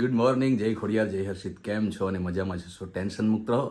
Good morning જય ખોડિયાર જય હર્ષિત. કેમ છો અને મજામાં છો? ટેન્શન મુક્ત રહો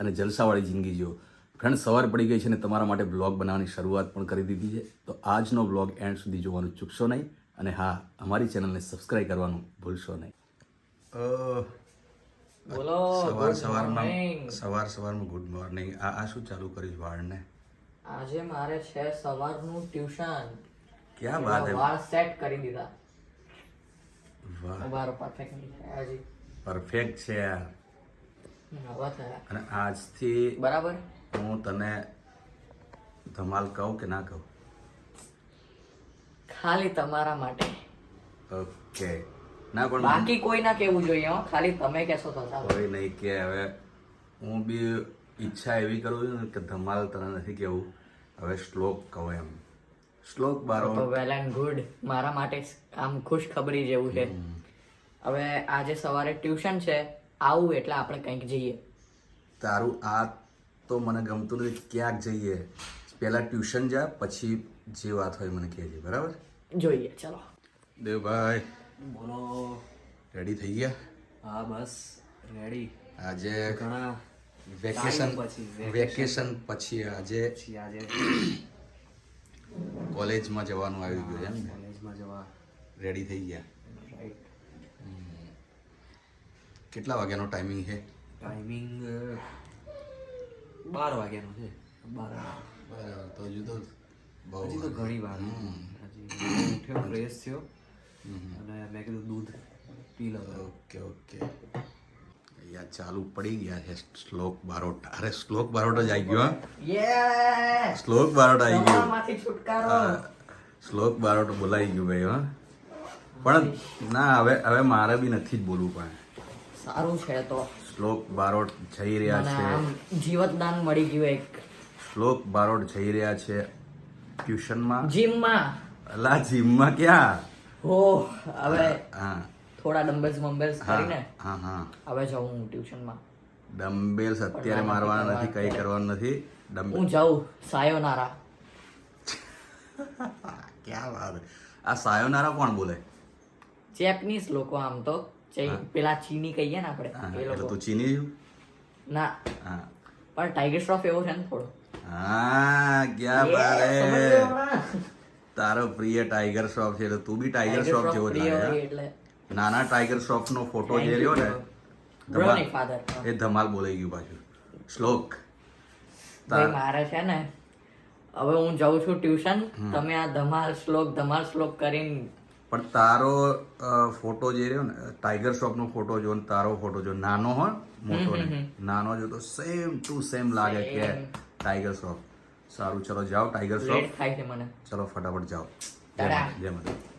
અને જલસાવાળી જિંદગી જીવો. ફ્રેન્ડ સવાર પડી ગઈ છે અને તમારા માટે બ્લોગ બનાવવાની શરૂઆત પણ કરી દીધી છે. તો આજનો બ્લોગ એન્ડ સુધી જોવાનું ચૂકશો નહીં અને હા અમારી ચેનલને સબસ્ક્રાઇબ કરવાનું ભૂલશો નહીં. સવાર સવારમાં સવાર સવારમાં ગુડ મોર્નિંગ. આ આ શું ચાલુ કરીશ વાળને? આજે મારે છે સવારનું ટ્યુશન. ક્યાં વાત વાળ સેટ કરી દીધા. વાહ. પરફેક્ટ છે અને આજથી બરાબર? હું તને ધમાલ કહું કે ના કહું? ખાલી તમારા માટે. ઓકે ના પણ બાકી કોઈ ના કેવું જોઈએ હો. ખાલી તમે કહેશો તો કોઈ નહીં કે હવે હું બી ઈચ્છા એવી કરું છું કે ધમાલ તને નથી કેવું હવે શ્લોક કહું એમ. શ્લોક બારો. તો વેલ એન્ડ ગુડ. મારા માટે આમ ખુશ ખબરી જેવું છે. હવે આજે સવારે ટ્યુશન છે. આવું એટલે આપણે કંઈક જઈએ. તારું આ તો મને ગમતું નથી. ક્યાંક જઈએ. પહેલા ટ્યુશન જા પછી જે વાત હોય મને કહેજે. બરાબર? જોઈએ ચલો. દેવભાઈ. બોલો. રેડી થઈ ગયા? હા બસ. રેડી આજે ઘણા વેકેશન પછી, વેકેશન પછી આજે આજે કોલેજમાં જવાનું આવી ગયું એમ ને? કોલેજમાં જવા. રેડી થઈ ગયા. રાઈટ કેટલા વાગ્યાનો ટાઈમિંગ છે? ટાઈમિંગ બાર વાગ્યાનો છે. બાર બરાબર તો હજુ તો બહુ હજી તો ઘણી વાર. હમ. હજી ઉઠ્યો ફ્રેશ થયો. અને મેં કીધું દૂધ પી લો ઓકે ઓકે. અહીંયા ચાલુ પડી ગયા છે શ્લોક બારોટ. અરે શ્લોક બારોટ જ આવી ગયો? યે શ્લોક બારોટ આવી ગયો. માંથી છુટકારો. હા, શ્લોક બારોટ બોલાઈ ગયું ભાઈ હા. પણ ના હવે હવે મારે બી નથી જ બોલવું પણ. સારું છે તો. શ્લોક બારોટ જઈ રહ્યા છે. જીવતદાન મળી ગયું એક. શ્લોક બારોટ જઈ રહ્યા છે ટ્યુશનમાં. જીમમાં. અલા જીમમાં ક્યાં? હો હવે હા. થોડા ડમ્બેલ્સ બમ્બલ્સ કરીને હા હા. હવે જાઉં હું ટ્યુશનમાં. ડમ્બેલ્સ અત્યારે મારવાના નથી કઈ કરવાનું નથી. ડમ્બેલ હું જાઉં સાયોનારા ક્યાં વાત આ સાયોનારા કોણ બોલે? જેપનીઝ લોકો આમ તો પેલા ચીની કહીએ ને આપણે એ લોકો. તું ચીની ના. પણ ટાઈગર શ્રોફ એવો છે ને થોડો. હા ક્યાં બારે તારો પ્રિય ટાઈગર શ્રોફ છે એટલે તું બી ટાઈગર શ્રોફ શ્રોફ જેવો લાગે એટલે. નાના ટાઈગર શ્રોફ નો ફોટો જે રહ્યો ને ધમાલ એ ધમાલ બોલાઈ ગયું પાછું. શ્લોક. મારે છે ને હવે હું જાઉં છું ટ્યુશન તમે આ ધમાલ શ્લોક ધમાલ શ્લોક કરીને પણ તારો ફોટો જે રહ્યો ને ટાઈગર શ્રોફ નો ફોટો જો ને તારો ફોટો જો નાનો હોય મોટો નાનો જો તો સેમ ટુ સેમ લાગે કે ટાઈગર શ્રોફ સારું ચલો જાઓ ટાઈગર શ્રોફ થાય છે મને. ચલો ફટાફટ જાઓ. જય માતા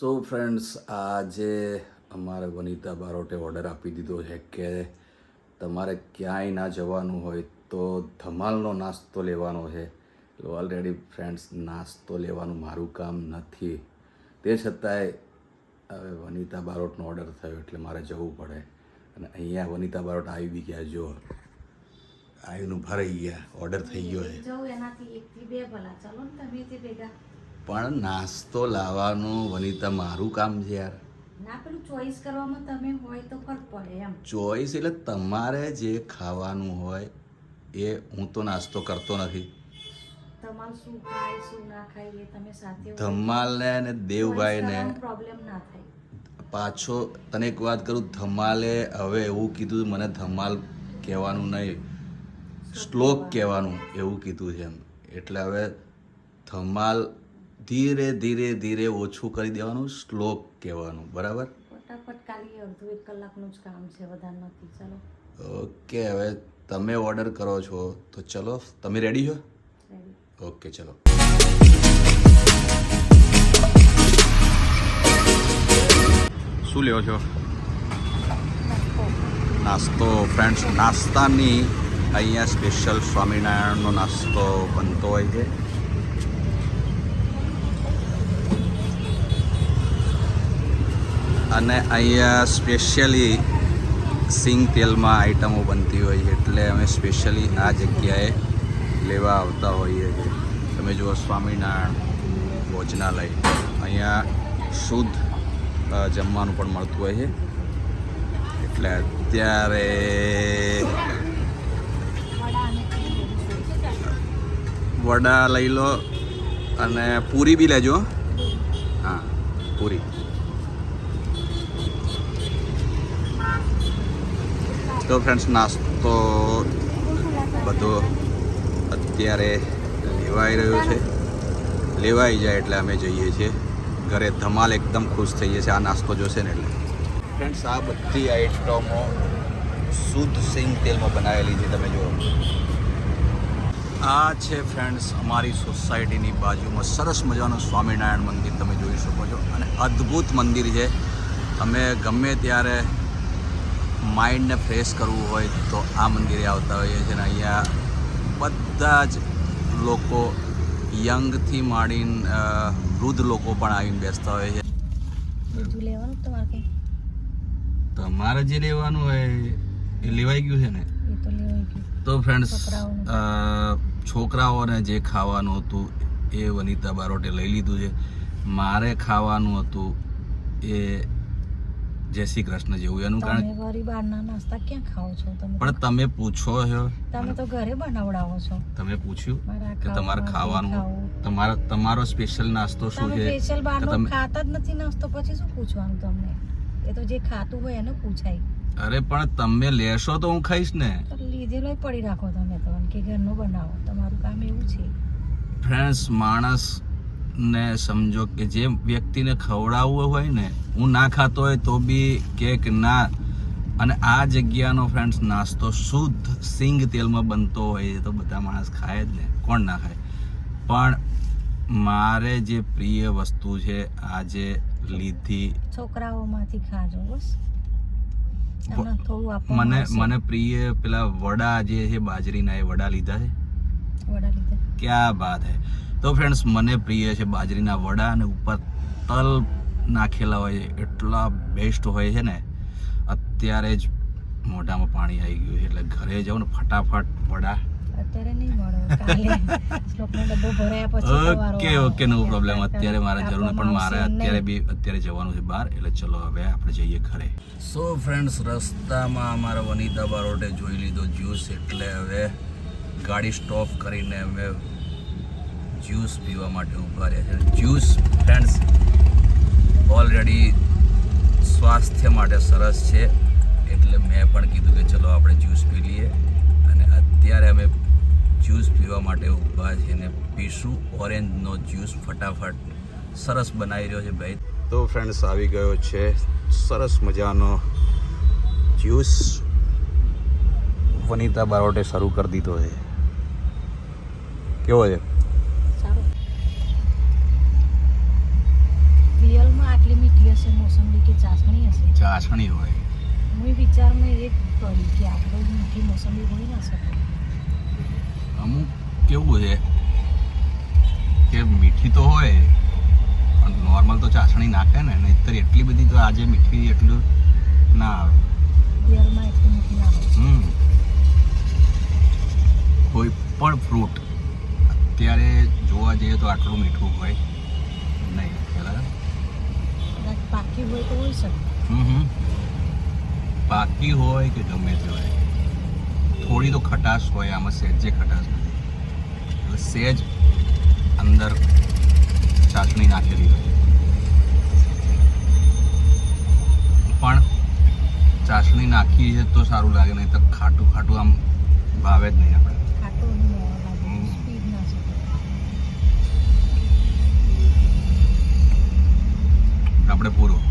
સો ફ્રેન્ડ્સ આજે અમારે વનિતા બારોટે ઓર્ડર આપી દીધો છે કે તમારે ક્યાંય ના જવાનું હોય તો ધમાલનો નાસ્તો લેવાનો છે. એટલે ઓલરેડી ફ્રેન્ડ્સ નાસ્તો લેવાનું મારું કામ નથી. તે છતાંય હવે વનિતા બારોટનો ઓર્ડર થયો એટલે મારે જવું પડે. અને અહીંયા વનિતા બારોટ આવી બી ગયા, જો. આવીનું ભરાઈ ગયા ઓર્ડર થઈ ગયો છે. જવું એનાથી એક થી બે ભલા. ચાલો ને તમે ભેગા. પણ નાસ્તો લાવવાનું વનિતા મારું કામ છે યાર. ના પેલું ચોઈસ કરવામાં તમે હોય તો ફરક પડે એમ. ચોઈસ એટલે તમારે જે ખાવાનું હોય એ હું તો નાસ્તો કરતો નથી. ધમાલ શું ખાય શું ના ખાય એ તમે સાથે ધમાલને ને દેવભાઈને પ્રોબ્લેમ ના થાય. પાછો તને એક વાત કરું ધમાલે હવે એવું કીધું મને ધમાલ કહેવાનું નહીં શ્લોક કહેવાનું એવું કીધું છે એમ. એટલે હવે ધમાલ ધીરે ધીરે ધીરે ઓછું કરી દેવાનું શ્લોક કહેવાનું બરાબર? ફટાફટ કાલી અડધો એક કલાકનું જ કામ છે વધારે નથી ચલો. ઓકે હવે તમે ઓર્ડર કરો છો તો ચલો તમે રેડી છો? ઓકે ચલો. શું લેવો છો? નાસ્તો. ફ્રેન્ડ્સ નાસ્તાની અહીંયા સ્પેશિયલ સ્વામિનારાયણનો નાસ્તો બનતો હોય છે. અને અહીંયા સ્પેશિયલી સિંગ તેલમાં આઈટમો બનતી હોય એટલે અમે સ્પેશિયલી આ જગ્યાએ લેવા આવતા હોઈએ છીએ. તમે જુઓ સ્વામિનારાયણ, ભોજનાલય. અહીંયા શુદ્ધ જમવાનું પણ મળતું હોય છે. એટલે અત્યારે વડા લઈ લો અને પૂરી બી લેજો હા, પૂરી. તો ફ્રેન્ડ્સ નાસ્તો બધો અત્યારે લેવાઈ રહ્યો છે. લેવાઈ જાય એટલે અમે જઈએ છીએ. ઘરે ધમાલ એકદમ ખુશ થઈએ છીએ આ નાસ્તો જોશે ને એટલે. ફ્રેન્ડ્સ આ બધી આઈટમો શુદ્ધ સિંગ તેલમાં બનાવેલી છે, તમે જુઓ. આ છે ફ્રેન્ડ્સ અમારી સોસાયટીની બાજુમાં સરસ મજાનું સ્વામિનારાયણ મંદિર તમે જોઈ શકો છો. અને અદ્ભુત મંદિર છે. તમે ગમે ત્યારે માઇન્ડને ફ્રેશ કરવું હોય તો આ મંદિરે આવતા હોઈએ છીએ અને અહીંયા બધા જ લોકો યંગથી માંડીને વૃદ્ધ લોકો પણ આવીને બેસતા હોય છે. તમારે જે લેવાનું હોય એ લેવાઈ ગયું છે ને? તો ફ્રેન્ડ્સ છોકરાઓને જે ખાવાનું હતું એ વનિતા બારોટે લઈ લીધું છે. મારે ખાવાનું હતું એ જય શ્રી કૃષ્ણ જેવું એનું કારણ વળી બહારના નાસ્તા ક્યાં ખાઓ છો? તમે પણ તમે પૂછો છો. તમે તો ઘરે બનાવડાવો છો. તમે પૂછ્યું કે તમારે ખાવાનું તમારો તમારો સ્પેશિયલ નાસ્તો શું છે? સ્પેશિયલ બહારનો તમે ખાતા જ નથી નાસ્તો પછી શું પૂછવાનું તમને? એ તો જે ખાતું હોય એને પૂછાય. અરે પણ તમે લેશો તો હું ખાઈશ ને. લીધેલો પડી રાખો તમે તો કે ઘરનો બનાવો. તમારું કામ એવું છે. ફ્રેન્ડ્સ માણસ ને સમજો કે જે વ્યક્તિને ખવડાવવું હોય ને હું ના ખાતો હોય તો બી કે કે ના. અને આ જગ્યાનો ફ્રેન્ડ્સ નાસ્તો શુદ્ધ સિંગ તેલમાં બનતો હોય એ તો બધા માણસ ખાય જ ને કોણ ના ખાય? પણ મારે જે પ્રિય વસ્તુ છે આજે લીધી. છોકરાઓમાંથી ખાજો બસ. મને મને પ્રિય પેલા વડા જે છે બાજરીના એ વડા લીધા છે? વડા લીધા. ક્યાં બાત હે? તો ફ્રેન્ડ્સ મને પ્રિય છે બાજરીના વડા અને ઉપર તલ નાખેલા હોય છે. એટલા બેસ્ટ હોય છે ને અત્યારે જ મોઢામાં પાણી આવી ગયું છે. એટલે ઘરે જાઉં ને ફટાફટ વડા. ઓકે ઓકે નો પ્રોબ્લેમ અત્યારે મારે જરૂર નહીં પણ મારે અત્યારે. બી અત્યારે જવાનું છે બહાર. એટલે ચલો હવે આપણે જઈએ ઘરે. સો ફ્રેન્ડ્સ રસ્તામાં અમારા વનિતા બારોટે જોઈ લીધો જ્યુસ એટલે હવે ગાડી સ્ટોપ કરીને અમે જ્યુસ પીવા માટે ઊભા રહ્યા છે. જ્યુસ ફ્રેન્ડ્સ ઓલરેડી સ્વાસ્થ્ય માટે સરસ છે. એટલે મેં પણ કીધું કે ચલો આપણે જ્યુસ પી લઈએ. અને અત્યારે અમે જ્યુસ પીવા માટે ઊભા છીએ ને પીશું. ઓરેન્જનો જ્યુસ ફટાફટ સરસ બનાવી રહ્યો છે ભાઈ. તો ફ્રેન્ડ્સ આવી ગયો છે સરસ મજાનો જ્યુસ. વનિતા બારોટે શરૂ કરી દીધો છે. કેવો છે સારું રિયલમાં મીઠી હશે મોસંબી કે ચાસણી હશે? ચાસણી હોય. હું વિચારમાં એ એક કર્યું કે આટલી મીઠી મોસંબી હોઈ ના શકે. અમુક કેવું છે કે મીઠી તો હોય પણ નોર્મલ તો ચાસણી નાખે ને નહીંતર એટલી બધી તો આજે મીઠી એટલું ના આવે. એટલી મીઠી ના હમ. કોઈ પણ ફ્રૂટ અત્યારે જોવા જઈએ તો આટલું મીઠું હોય નહીં બરાબર કદાચ પાકી હોય તો હોય શકે. હમ. પાકી હોય કે ગમે તે હોય. થોડી તો ખટાશ હોય આમાં સહેજે ખટાશ એટલે સહેજ અંદર ચાસણી નાખેલી હોય. પણ ચાસણી નાખી છે તો સારું લાગે નહીં તો ખાટું ખાટું આમ ભાવે જ નહીં આપણે. આપણે પૂરું.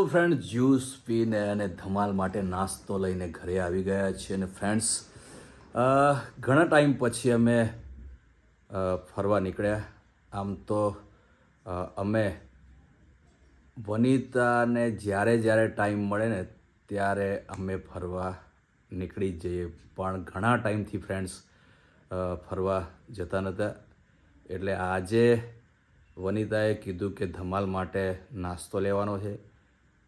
સો ફ્રેન્ડ જ્યુસ પીને અને ધમાલ માટે નાસ્તો લઈને ઘરે આવી ગયા છીએ અને ફ્રેન્ડ્સ ઘણા ટાઈમ પછી અમે ફરવા નીકળ્યા. આમ તો અમે વનિતાને જ્યારે જ્યારે ટાઈમ મળે ને ત્યારે અમે ફરવા નીકળી જઈએ. પણ ઘણા ટાઈમથી ફ્રેન્ડ્સ ફરવા જતા નહોતા એટલે આજે વનિતાએ કીધું કે ધમાલ માટે નાસ્તો લેવાનો છે.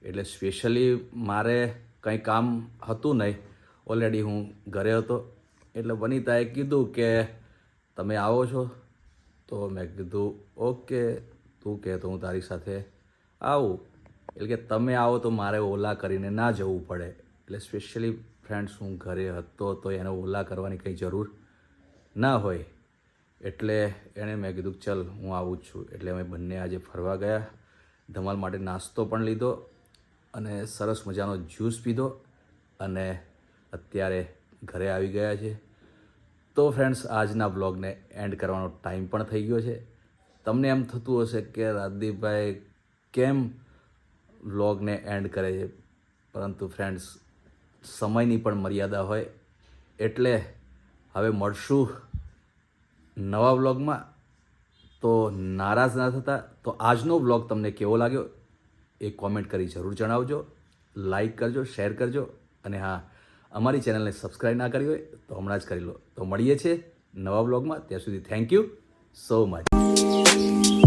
એટલે સ્પેશિયલી મારે કંઈ કામ હતું નહીં. ઓલરેડી હું ઘરે હતો. એટલે વનિતાએ કીધું કે તમે આવો છો. તો મેં કીધું, ઓકે, તું કહે તો હું તારી સાથે આવું. એટલે કે તમે આવો તો મારે ઓલા કરીને ના જવું પડે. એટલે સ્પેશિયલી ફ્રેન્ડ્સ હું ઘરે હતો તો એને ઓલા કરવાની કંઈ જરૂર ના હોય. એટલે એણે મેં કીધું, ચલ, હું આવું જ છું. એટલે અમે બંને આજે ફરવા ગયા. ધમાલ માટે નાસ્તો પણ લીધો. અને સરસ મજાનો જ્યુસ પીધો અને અત્યારે ઘરે આવી ગયા છે. તો ફ્રેન્ડ્સ આજના બ્લોગને એન્ડ કરવાનો ટાઈમ પણ થઈ ગયો છે. તમને એમ થતું હશે કે રાજદીપભાઈ કેમ વ્લોગને એન્ડ કરે છે? પરંતુ ફ્રેન્ડ્સ સમયની પણ મર્યાદા હોય. એટલે હવે મળશું નવા વ્લોગમાં તો નારાજ ના થતા. તો આજનો વ્લોગ તમને કેવો લાગ્યો? એ કોમેન્ટ કરી જરૂર જણાવજો લાઇક કરજો શેર કરજો, અને હા, અમારી ચેનલને સબસ્ક્રાઈબ ના કરી હોય તો હમણાં જ કરી લો. તો મળીએ છીએ નવા બ્લોગમાં ત્યાં સુધી થેન્ક યુ સો મચ